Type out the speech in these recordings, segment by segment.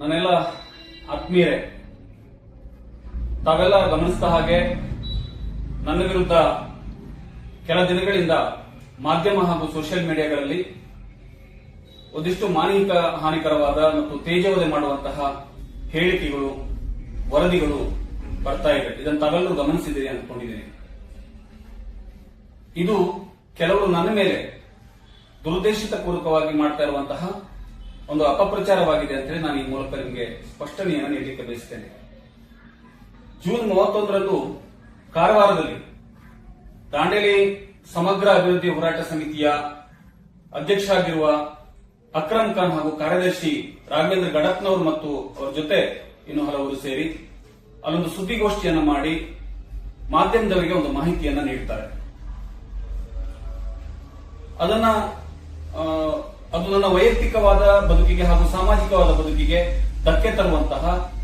ನನ್ನೆಲ್ಲ ಆತ್ಮೀಯರೇ, ತಾವೆಲ್ಲ ಗಮನಿಸಿದ ಹಾಗೆ ನನ್ನ ವಿರುದ್ಧ ಕೆಲ ದಿನಗಳಿಂದ ಮಾಧ್ಯಮ ಹಾಗೂ ಸೋಷಿಯಲ್ ಮೀಡಿಯಾಗಳಲ್ಲಿ ಒಂದಿಷ್ಟು ಮಾನಸಿಕ ಹಾನಿಕರವಾದ ಮತ್ತು ತೇಜವದೆ ಮಾಡುವಂತಹ ಹೇಳಿಕೆಗಳು, ವರದಿಗಳು ಬರ್ತಾ ಇದೆ. ಇದನ್ನು ತಾವೆಲ್ಲರೂ ಗಮನಿಸಿದ್ದೀರಿ ಅಂದ್ಕೊಂಡಿದ್ದೀನಿ. ಇದು ಕೆಲವರು ನನ್ನ ಮೇಲೆ ದುರುದ್ದೇಶಿತ ಪೂರ್ವಕವಾಗಿ ಮಾಡ್ತಾ ಇರುವಂತಹ ಒಂದು ಅಪಪ್ರಚಾರವಾಗಿದೆ ಅಂತೇಳಿ ನಾನು ಈ ಮೂಲಕ ನಿಮಗೆ ಸ್ಪಷ್ಟನೆಯನ್ನು ನೀಡಲಿಕ್ಕೆ ಬಯಸ್ತೇನೆ. ಜೂನ್ ಮೂವತ್ತೊಂದರಂದು ಕಾರವಾರದಲ್ಲಿ ದಾಂಡೇಲಿ ಸಮಗ್ರ ಅಭಿವೃದ್ಧಿ ಹೋರಾಟ ಸಮಿತಿಯ ಅಧ್ಯಕ್ಷ ಆಗಿರುವ ಅಕ್ರಮ್ ಖಾನ್ ಹಾಗೂ ಕಾರ್ಯದರ್ಶಿ ರಾಘವೇಂದ್ರ ಗಡತ್ನವರು ಮತ್ತು ಅವರ ಜೊತೆ ಇನ್ನು ಹಲವರು ಸೇರಿ ಅಲ್ಲೊಂದು ಸುದ್ದಿಗೋಷ್ಠಿಯನ್ನು ಮಾಡಿ ಮಾಧ್ಯಮದವರಿಗೆ ಒಂದು ಮಾಹಿತಿಯನ್ನು ನೀಡುತ್ತಾರೆ ಅದನ್ನ ಅದು ನನ್ನ ವೈಯಕ್ತಿಕವಾದ ಬದುಕಿಗೆ ಹಾಗೂ ಸಾಮಾಜಿಕವಾದ ಬದುಕಿಗೆ ಧಕ್ಕೆ ತರುವಂತಹ,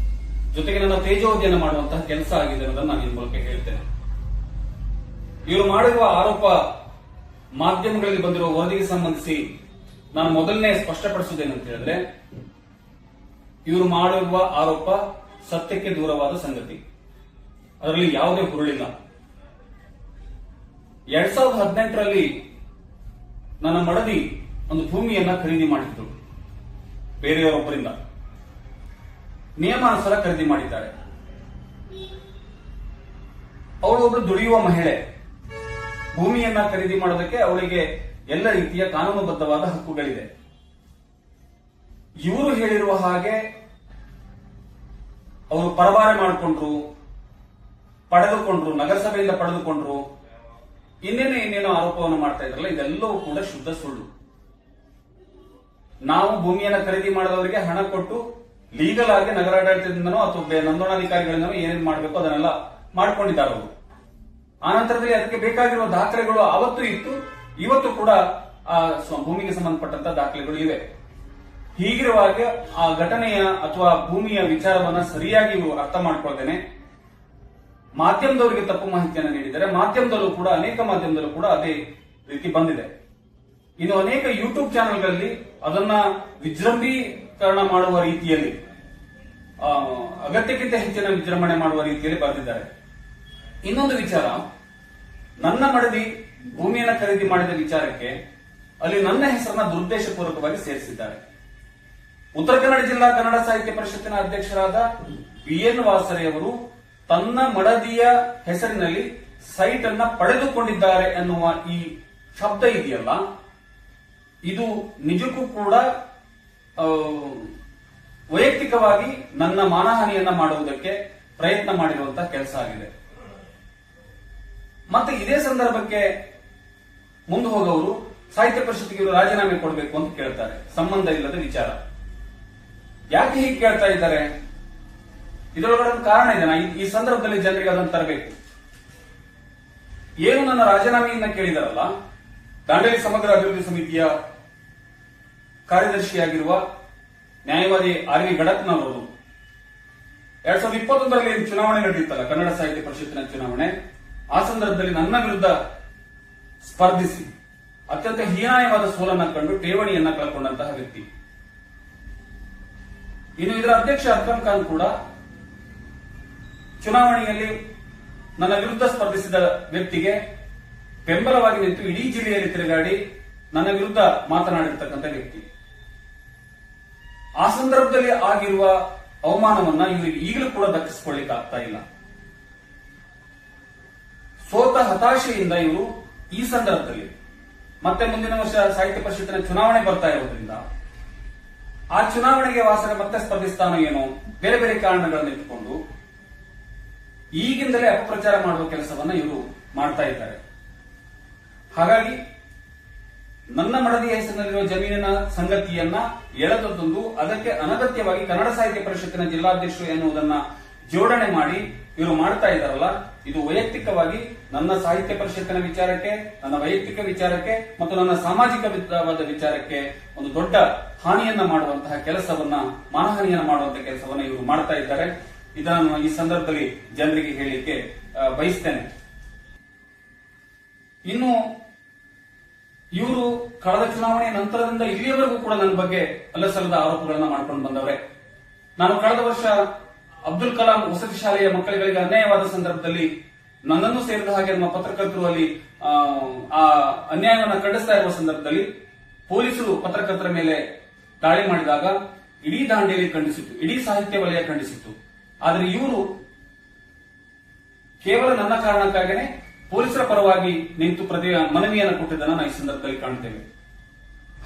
ಜೊತೆಗೆ ನನ್ನ ತೇಜೋದ್ಯನ ಮಾಡುವಂತಹ ಕೆಲಸ ಆಗಿದೆ ಅನ್ನೋದನ್ನ ನಾನು ಈ ಮೂಲಕ ಹೇಳ್ತೇನೆ. ಇವರು ಮಾಡಿರುವ ಆರೋಪ ಮಾಧ್ಯಮಗಳಲ್ಲಿ ಬಂದಿರುವ ವರದಿಗೆ ಸಂಬಂಧಿಸಿ ನಾನು ಮೊದಲನೇ ಸ್ಪಷ್ಟಪಡಿಸುವುದೇನಂತ ಹೇಳಿದ್ರೆ, ಇವರು ಮಾಡಿರುವ ಆರೋಪ ಸತ್ಯಕ್ಕೆ ದೂರವಾದ ಸಂಗತಿ. ಅದರಲ್ಲಿ ಯಾವುದೇ ಹುರುಳಿಲ್ಲ. ಎರಡ್ ಸಾವಿರದ ಹದಿನೆಂಟರಲ್ಲಿ ನನ್ನ ಮಡದಿ ಒಂದು ಭೂಮಿಯನ್ನ ಖರೀದಿ ಮಾಡಿದ್ರು ಬೇರೆಯವರೊಬ್ಬರಿಂದ ನಿಯಮಾನುಸಾರ ಖರೀದಿ ಮಾಡಿದ್ದಾರೆ. ಅವಳು ದುಡಿಯುವ ಮಹಿಳೆ. ಭೂಮಿಯನ್ನ ಖರೀದಿ ಮಾಡೋದಕ್ಕೆ ಅವಳಿಗೆ ಎಲ್ಲ ರೀತಿಯ ಕಾನೂನುಬದ್ಧವಾದ ಹಕ್ಕುಗಳಿದೆ. ಇವರು ಹೇಳಿರುವ ಹಾಗೆ ಅವರು ಪರಭಾರೆ ಮಾಡಿಕೊಂಡ್ರು, ಪಡೆದುಕೊಂಡ್ರು, ನಗರಸಭೆಯಿಂದ ಪಡೆದುಕೊಂಡ್ರು. ಇನ್ನೇನು ಇನ್ನೇನು ಆರೋಪವನ್ನು ಮಾಡ್ತಾ ಇದ್ರಲ್ಲ ಇದೆಲ್ಲವೂ ಕೂಡ ಶುದ್ಧ ಸುಳ್ಳು. ನಾವು ಭೂಮಿಯನ್ನ ಖರೀದಿ ಮಾಡಿದವರಿಗೆ ಹಣ ಕೊಟ್ಟು ಲೀಗಲ್ ಆಗಿ ನಗರಾಡಳಿತದಿಂದನೋ ಅಥವಾ ನೋಂದಣಾಧಿಕಾರಿಗಳಿಂದನೋ ಏನೇನು ಮಾಡಬೇಕು ಅದನ್ನೆಲ್ಲ ಮಾಡ್ಕೊಂಡಿದ್ದಾರೆ ಅವರು. ಆನಂತರದಲ್ಲಿ ಅದಕ್ಕೆ ಬೇಕಾಗಿರುವ ದಾಖಲೆಗಳು ಅವತ್ತು ಇತ್ತು. ಇವತ್ತು ಕೂಡ ಆ ಭೂಮಿಗೆ ಸಂಬಂಧಪಟ್ಟಂತ ದಾಖಲೆಗಳು ಇವೆ. ಹೀಗಿರುವಾಗ ಆ ಘಟನೆಯ ಅಥವಾ ಭೂಮಿಯ ವಿಚಾರವನ್ನ ಸರಿಯಾಗಿ ಅರ್ಥ ಮಾಡ್ಕೊಳ್ತೇನೆ. ಮಾಧ್ಯಮದವರಿಗೆ ತಪ್ಪು ಮಾಹಿತಿಯನ್ನು ನೀಡಿದರೆ ಮಾಧ್ಯಮದಲ್ಲೂ ಕೂಡ, ಅನೇಕ ಮಾಧ್ಯಮದಲ್ಲೂ ಕೂಡ ಅದೇ ರೀತಿ ಬಂದಿದೆ. ಇನ್ನು ಅನೇಕ ಯೂಟ್ಯೂಬ್ ಚಾನೆಲ್ಗಳಲ್ಲಿ ಅದನ್ನ ವಿಜೃಂಭೀಕರಣ ಮಾಡುವ ರೀತಿಯಲ್ಲಿ ಅಗತ್ಯಕ್ಕಿಂತ ಹೆಚ್ಚಿನ ವಿಜೃಂಭಣೆ ಮಾಡುವ ರೀತಿಯಲ್ಲಿ ಬರೆದಿದ್ದಾರೆ. ಇನ್ನೊಂದು ವಿಚಾರ, ನನ್ನ ಮಡದಿ ಭೂಮಿಯನ್ನು ಖರೀದಿ ಮಾಡಿದ ವಿಚಾರಕ್ಕೆ ಅಲ್ಲಿ ನನ್ನ ಹೆಸರನ್ನ ದುರುದ್ದೇಶಪೂರ್ವಕವಾಗಿ ಸೇರಿಸಿದ್ದಾರೆ. ಉತ್ತರ ಕನ್ನಡ ಜಿಲ್ಲಾ ಕನ್ನಡ ಸಾಹಿತ್ಯ ಪರಿಷತ್ತಿನ ಅಧ್ಯಕ್ಷರಾದ ವಿ ಎನ್ ವಾಸರೆಯವರು ತನ್ನ ಮಡದಿಯ ಹೆಸರಿನಲ್ಲಿ ಸೈಟ್ ಅನ್ನ ಪಡೆದುಕೊಂಡಿದ್ದಾರೆ ಎನ್ನುವ ಈ ಶಬ್ದ ಇದೆಯಲ್ಲ ಇದು ನಿಜಕ್ಕೂ ಕೂಡ ವೈಯಕ್ತಿಕವಾಗಿ ನನ್ನ ಮಾನಹಾನಿಯನ್ನ ಮಾಡುವುದಕ್ಕೆ ಪ್ರಯತ್ನ ಮಾಡಿರುವಂತಹ ಕೆಲಸ ಆಗಿದೆ. ಮತ್ತೆ ಇದೇ ಸಂದರ್ಭಕ್ಕೆ ಮುಂದೆ ಹೋಗವರು ಸಾಹಿತ್ಯ ಪರಿಷತ್ತಿಗೆ ಇವರು ರಾಜೀನಾಮೆ ಕೊಡಬೇಕು ಅಂತ ಕೇಳ್ತಾರೆ. ಸಂಬಂಧ ಇಲ್ಲದ ವಿಚಾರ. ಯಾಕೆ ಹೀಗೆ ಕೇಳ್ತಾ ಇದ್ದಾರೆ? ಇದರೊಳಗಡೆ ಕಾರಣ ಇದೆ. ಈ ಸಂದರ್ಭದಲ್ಲಿ ಜನರಿಗೆ ಅದನ್ನು ತರಬೇಕು. ಏನು ನನ್ನ ರಾಜೀನಾಮೆಯನ್ನ ಕೇಳಿದಾರಲ್ಲ ದಾಂಡೇಲಿ ಸಮಗ್ರ ಅಭಿವೃದ್ಧಿ ಸಮಿತಿಯ ಕಾರ್ಯದರ್ಶಿಯಾಗಿರುವ ನ್ಯಾಯವಾದಿ ಆರ್ ವಿ ಗಡತ್ನವರು ಎರಡ್ ಸಾವಿರದ ಇಪ್ಪತ್ತೊಂದರಲ್ಲಿ ಚುನಾವಣೆ ನಡೆಯುತ್ತಲ್ಲ, ಕನ್ನಡ ಸಾಹಿತ್ಯ ಪರಿಷತ್ತಿನ ಚುನಾವಣೆ. ಆ ಸಂದರ್ಭದಲ್ಲಿ ನನ್ನ ವಿರುದ್ಧ ಸ್ಪರ್ಧಿಸಿ, ಅತ್ಯಂತ ಹೀನಾಯವಾದ ಸೋಲನ್ನ ಕಂಡು ಠೇವಣಿಯನ್ನ ಕಳ್ಕೊಂಡಂತಹ ವ್ಯಕ್ತಿ. ಇನ್ನು ಇದರ ಅಧ್ಯಕ್ಷ ಅಕ್ರಮ್ ಖಾನ್ ಕೂಡ ಚುನಾವಣೆಯಲ್ಲಿ ನನ್ನ ವಿರುದ್ಧ ಸ್ಪರ್ಧಿಸಿದ ವ್ಯಕ್ತಿಗೆ ಬೆಂಬಲವಾಗಿ ನಿಂತು ಇಡೀ ಜಿಲ್ಲೆಯಲ್ಲಿ ತಿರುಗಾಡಿ ನನ್ನ ವಿರುದ್ಧ ಮಾತನಾಡಿರ್ತಕ್ಕಂಥ ವ್ಯಕ್ತಿ. ಆ ಸಂದರ್ಭದಲ್ಲಿ ಆಗಿರುವ ಅವಮಾನವನ್ನ ಇವರಿಗೆ ಈಗಲೂ ಕೂಡ ದಕ್ಕಿಸಿಕೊಳ್ಳಿಕ್ಕೆ ಆಗ್ತಾ ಇಲ್ಲ. ಸೋತ ಹತಾಶೆಯಿಂದ ಇವರು ಈ ಸಂದರ್ಭದಲ್ಲಿ, ಮತ್ತೆ ಮುಂದಿನ ವರ್ಷ ಸಾಹಿತ್ಯ ಪರಿಷತ್ತಿನ ಚುನಾವಣೆ ಬರ್ತಾ ಇರೋದ್ರಿಂದ, ಆ ಚುನಾವಣೆಗೆ ವಾಸನೆ ಮತ್ತೆ ಸ್ಪರ್ಧಿಸ್ತಾನೋ ಏನೋ ಬೇರೆ ಬೇರೆ ಕಾರಣಗಳನ್ನು ಇಟ್ಟುಕೊಂಡು ಈಗಿಂದಲೇ ಅಪಪ್ರಚಾರ ಮಾಡುವ ಕೆಲಸವನ್ನ ಇವರು ಮಾಡ್ತಾ ಇದ್ದಾರೆ. ಹಾಗಾಗಿ ನನ್ನ ಮಡದಿಯ ಹೆಸರಿನಲ್ಲಿರುವ ಜಮೀನಿನ ಸಂಗತಿಯನ್ನ ಎಳೆದೊಂದು ಅದಕ್ಕೆ ಅನಗತ್ಯವಾಗಿ ಕನ್ನಡ ಸಾಹಿತ್ಯ ಪರಿಷತ್ತಿನ ಜಿಲ್ಲಾಧ್ಯಕ್ಷರು ಎನ್ನುವುದನ್ನ ಜೋಡಣೆ ಮಾಡಿ ಇವರು ಮಾಡ್ತಾ ಇದ್ದಾರಲ್ಲ, ಇದು ವೈಯಕ್ತಿಕವಾಗಿ ನನ್ನ ಸಾಹಿತ್ಯ ಪರಿಷತ್ತಿನ ವಿಚಾರಕ್ಕೆ, ನನ್ನ ವೈಯಕ್ತಿಕ ವಿಚಾರಕ್ಕೆ ಮತ್ತು ನನ್ನ ಸಾಮಾಜಿಕ ವಿಚಾರವಾದ ವಿಚಾರಕ್ಕೆ ಒಂದು ದೊಡ್ಡ ಹಾನಿಯನ್ನ ಮಾಡುವಂತಹ ಕೆಲಸವನ್ನ, ಮಾನಹಾನಿಯನ್ನ ಮಾಡುವಂತಹ ಕೆಲಸವನ್ನ ಇವರು ಮಾಡ್ತಾ ಇದ್ದಾರೆ. ಇದನ್ನು ಈ ಸಂದರ್ಭದಲ್ಲಿ ಜನರಿಗೆ ಹೇಳಲಿಕ್ಕೆ ಬಯಸ್ತೇನೆ. ಇನ್ನು ಇವರು ಕಳೆದ ಚುನಾವಣೆ ನಂತರದಿಂದ ಇಲ್ಲಿಯವರೆಗೂ ಕೂಡ ನನ್ನ ಬಗ್ಗೆ ಅಲ್ಲಸಲ್ಲದ ಆರೋಪಗಳನ್ನ ಮಾಡ್ಕೊಂಡು ಬಂದವರೇ. ನಾನು ಕಳೆದ ವರ್ಷ ಅಬ್ದುಲ್ ಕಲಾಂ ವಸತಿ ಶಾಲೆಯ ಮಕ್ಕಳಿಗೆ ಅನ್ಯಾಯವಾದ ಸಂದರ್ಭದಲ್ಲಿ ನನ್ನನ್ನು ಸೇರಿದ ಹಾಗೆ ನಮ್ಮ ಪತ್ರಕರ್ತರು ಅಲ್ಲಿ ಆ, ಅನ್ಯಾಯವನ್ನು ಖಂಡಿಸ್ತಾ ಇರುವ ಸಂದರ್ಭದಲ್ಲಿ ಪೊಲೀಸರು ಪತ್ರಕರ್ತರ ಮೇಲೆ ದಾಳಿ ಮಾಡಿದಾಗ ಇಡೀ ದಾಂಡೇಲಿ ಖಂಡಿಸಿತ್ತು ಇಡೀ ಸಾಹಿತ್ಯ ವಲಯ ಖಂಡಿಸಿತ್ತು. ಆದರೆ ಇವರು ಕೇವಲ ನನ್ನ ಕಾರಣಕ್ಕಾಗನೆ ಪೊಲೀಸರ ಪರವಾಗಿ ನಿಂತು ಪ್ರತಿ ಮನವಿಯನ್ನು ಕೊಟ್ಟಿದ್ದನ್ನು ನಾವು ಈ ಸಂದರ್ಭದಲ್ಲಿ ಕಾಣ್ತೇವೆ.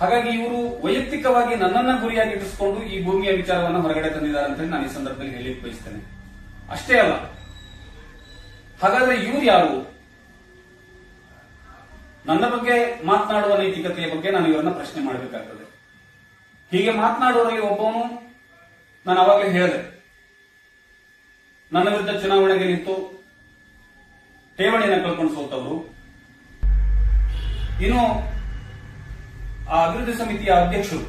ಹಾಗಾಗಿ ಇವರು ವೈಯಕ್ತಿಕವಾಗಿ ನನ್ನನ್ನ ಗುರಿಯಾಗಿ ಗುರಿಯಾಗಿಟ್ಟಿಸಿಕೊಂಡು ಈ ಭೂಮಿಯ ವಿಚಾರವನ್ನು ಹೊರಗಡೆ ತಂದಿದ್ದಾರೆ ಅಂತ ನಾನು ಈ ಸಂದರ್ಭದಲ್ಲಿ ಹೇಳಲಿಕ್ಕೆ ಬಯಸ್ತೇನೆ. ಅಷ್ಟೇ ಅಲ್ಲ, ಹಾಗಾದ್ರೆ ಇವ್ರು ಯಾರು? ನನ್ನ ಬಗ್ಗೆ ಮಾತನಾಡುವ ನೈತಿಕತೆಯ ಬಗ್ಗೆ ನಾನು ಇವರನ್ನ ಪ್ರಶ್ನೆ ಮಾಡಬೇಕಾಗ್ತದೆ. ಹೀಗೆ ಮಾತನಾಡುವವರಲ್ಲಿ ಒಬ್ಬವನು ನಾನು ಅವಾಗಲೇ ಹೇಳಿದೆ. ನನ್ನ ವಿರುದ್ಧ ಚುನಾವಣೆಗೆ ನಿಂತು ಠೇವಣಿಯನ್ನು ಕಳ್ಕೊಂಡು ಸೋತವರು ಇನ್ನು ಆ ಅಭಿವೃದ್ಧಿ ಸಮಿತಿಯ ಅಧ್ಯಕ್ಷರು,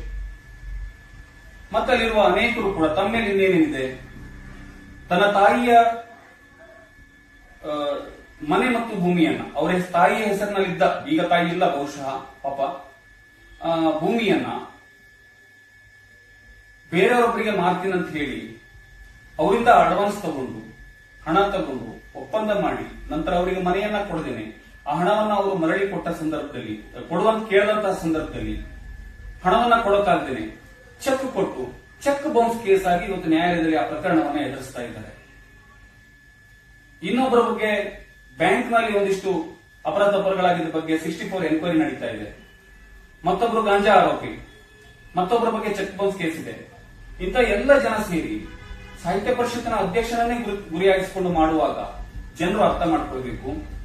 ಮತ್ತಲ್ಲಿರುವ ಅನೇಕರು ಕೂಡ ತಮ್ಮೇಲೆ ಇನ್ನೇನೇನಿದೆ ತನ್ನ ತಾಯಿಯ ಮನೆ ಮತ್ತು ಭೂಮಿಯನ್ನ, ಅವರ ತಾಯಿಯ ಹೆಸರಿನಲ್ಲಿದ್ದ, ಈಗ ತಾಯಿ ಇಲ್ಲ, ಬಹುಶಃ ಪಾಪ ಭೂಮಿಯನ್ನ ಬೇರೆಯವರೊಬ್ಬರಿಗೆ ಮಾರ್ತೀನಂತ ಹೇಳಿ, ಅವರಿಂದ ಅಡ್ವಾನ್ಸ್ ತಗೊಂಡು ಹಣ ತಗೊಂಡು ಒಪ್ಪಂದ ಮಾಡಿ ನಂತರ ಅವರಿಗೆ ಮನೆಯನ್ನ ಕೊಡದೇನೆ ಆ ಹಣವನ್ನ ಅವರು ಮರಳಿ ಕೊಟ್ಟ ಸಂದರ್ಭದಲ್ಲಿ ಕೊಡುವಂತ ಕೇಳದಂತಹ ಸಂದರ್ಭದಲ್ಲಿ ಹಣವನ್ನ ಕೊಡಕ್ಕಾಗ್ದೇನೆ ಚೆಕ್ ಕೊಟ್ಟು, ಚೆಕ್ ಬೌನ್ಸ್ ಕೇಸ್ ಆಗಿ ಇವತ್ತು ನ್ಯಾಯಾಲಯದಲ್ಲಿ ಆ ಪ್ರಕರಣವನ್ನ ಎದುರಿಸ್ತಾ ಇದ್ದಾರೆ. ಇನ್ನೊಬ್ಬರ ಬಗ್ಗೆ ಬ್ಯಾಂಕ್ ಒಂದಿಷ್ಟು ಅಪರಾಧ ಪರಗಳಾಗಿದ್ದ ಬಗ್ಗೆ ಸಿಕ್ಸ್ಟಿ ಫೋರ್ ಎನ್ಕ್ವೈರಿ ನಡೀತಾ ಇದೆ. ಮತ್ತೊಬ್ರು ಗಾಂಜಾ ಆರೋಪಿ ಮತ್ತೊಬ್ಬರ ಬಗ್ಗೆ ಚೆಕ್ ಬೌನ್ಸ್ ಕೇಸ್ ಇದೆ. ಇಂಥ ಎಲ್ಲ ಜನ ಸೇರಿ ಸಾಹಿತ್ಯ ಪರಿಷತ್ತಿನ ಅಧ್ಯಕ್ಷರನ್ನೇ ಗುರಿ- ಗುರಿಯಾಗಿಸಿಕೊಂಡು ಮಾಡುವಾಗ ಜನರು ಅರ್ಥ ಮಾಡ್ಕೊಳ್ಬೇಕು.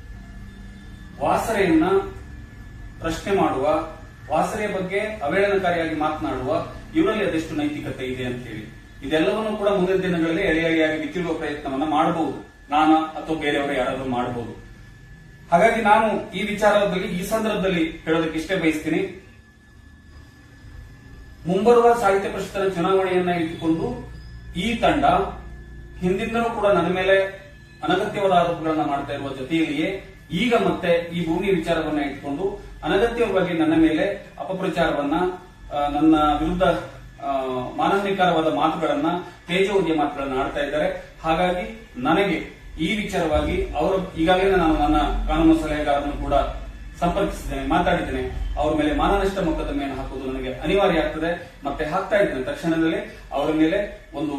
ವಾಸರೆಯನ್ನ ಪ್ರಶ್ನೆ ಮಾಡುವ, ವಾಸರೆಯ ಬಗ್ಗೆ ಅವೇಳನಕಾರಿಯಾಗಿ ಮಾತನಾಡುವ, ಇವರಲ್ಲಿ ಅದೆಷ್ಟು ನೈತಿಕತೆ ಇದೆ ಅಂತ ಹೇಳಿ ಇದೆಲ್ಲವನ್ನೂ ಕೂಡ ಮುಂದಿನ ದಿನಗಳಲ್ಲಿ ಎಳೆ ಎಳೆಯಾಗಿ ಬಿತ್ತಿರುವ ಪ್ರಯತ್ನವನ್ನ ಮಾಡಬಹುದು. ನಾನು ಅಥವಾ ಬೇರೆಯವರು ಯಾರಾದರೂ ಮಾಡಬಹುದು. ಹಾಗಾಗಿ ನಾನು ಈ ವಿಚಾರದಲ್ಲಿ, ಈ ಸಂದರ್ಭದಲ್ಲಿ ಹೇಳೋದಕ್ಕೆ ಇಷ್ಟೇ ಬಯಸ್ತೀನಿ. ಮುಂಬರುವ ಸಾಹಿತ್ಯ ಪರಿಷತ್ತಿನ ಚುನಾವಣೆಯನ್ನ ಇಟ್ಟುಕೊಂಡು ಈ ತಂಡ ಹಿಂದಿಂದಲೂ ಕೂಡ ನನ್ನ ಮೇಲೆ ಅನಗತ್ಯವಾದ ಆರೋಪಗಳನ್ನು ಮಾಡ್ತಾ ಇರುವ ಜೊತೆಯಲ್ಲಿಯೇ ಈಗ ಮತ್ತೆ ಈ ಭೂಮಿ ವಿಚಾರವನ್ನ ಇಟ್ಕೊಂಡು ಅನಗತ್ಯವಾಗಿ ನನ್ನ ಮೇಲೆ ಅಪಪ್ರಚಾರವನ್ನ ನನ್ನ ವಿರುದ್ಧ ಆ, ಮಾನಹಾನಿಕರವಾದ ಮಾತುಗಳನ್ನ ತೇಜೋದ್ಯ ಮಾತುಗಳನ್ನ ಆಡ್ತಾ ಇದ್ದಾರೆ. ಹಾಗಾಗಿ ನನಗೆ ಈ ವಿಚಾರವಾಗಿ ಅವರು ಈಗಾಗಲೇ ನಾನು ನನ್ನ ಕಾನೂನು ಸಲಹೆಗಾರರನ್ನು ಕೂಡ ಸಂಪರ್ಕಿಸಿದ್ದೇನೆ, ಮಾತಾಡಿದ್ದೇನೆ. ಅವರ ಮೇಲೆ ಮಾನನಷ್ಟ ಮೊಕದ್ದಮೆಯನ್ನು ಹಾಕುವುದು ನನಗೆ ಅನಿವಾರ್ಯ ಆಗ್ತದೆ. ಮತ್ತೆ ಹಾಕ್ತಾ ಇದ್ದೇನೆ. ತಕ್ಷಣದಲ್ಲಿ ಅವರ ಮೇಲೆ ಒಂದು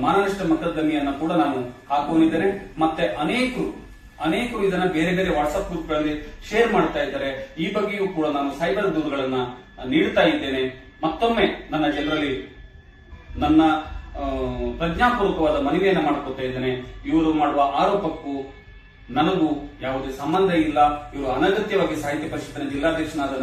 ಮಾನನಷ್ಟ ಮೊಕದ್ದಮೆಯನ್ನು ಕೂಡ ನಾನು ಹಾಕುವನಿದ್ದೇನೆ. ಮತ್ತೆ ಅನೇಕರು ಅನೇಕರು ಇದನ್ನ ಬೇರೆ ಬೇರೆ ವಾಟ್ಸ್ಆಪ್ ಗ್ರೂಪ್ಗಳಲ್ಲಿ ಶೇರ್ ಮಾಡ್ತಾ ಇದ್ದಾರೆ. ಈ ಬಗ್ಗೆಯೂ ಕೂಡ ನಾನು ಸೈಬರ್ ದೂರುಗಳನ್ನ ನೀಡ್ತಾ ಇದ್ದೇನೆ. ಮತ್ತೊಮ್ಮೆ ನನ್ನ ಜನರಲ್ಲಿ ನನ್ನ ಪ್ರಜ್ಞಾಪೂರ್ವಕವಾದ ಮನವಿಯನ್ನ ಮಾಡ್ಕೊತಾ ಇದ್ದೇನೆ. ಇವರು ಮಾಡುವ ಆರೋಪಕ್ಕೂ ನನಗೂ ಯಾವುದೇ ಸಂಬಂಧ ಇಲ್ಲ. ಇವರು ಅನಗತ್ಯವಾಗಿ ಸಾಹಿತ್ಯ ಪರಿಷತ್ತಿನ ಜಿಲ್ಲಾಧ್ಯಕ್ಷನಾದ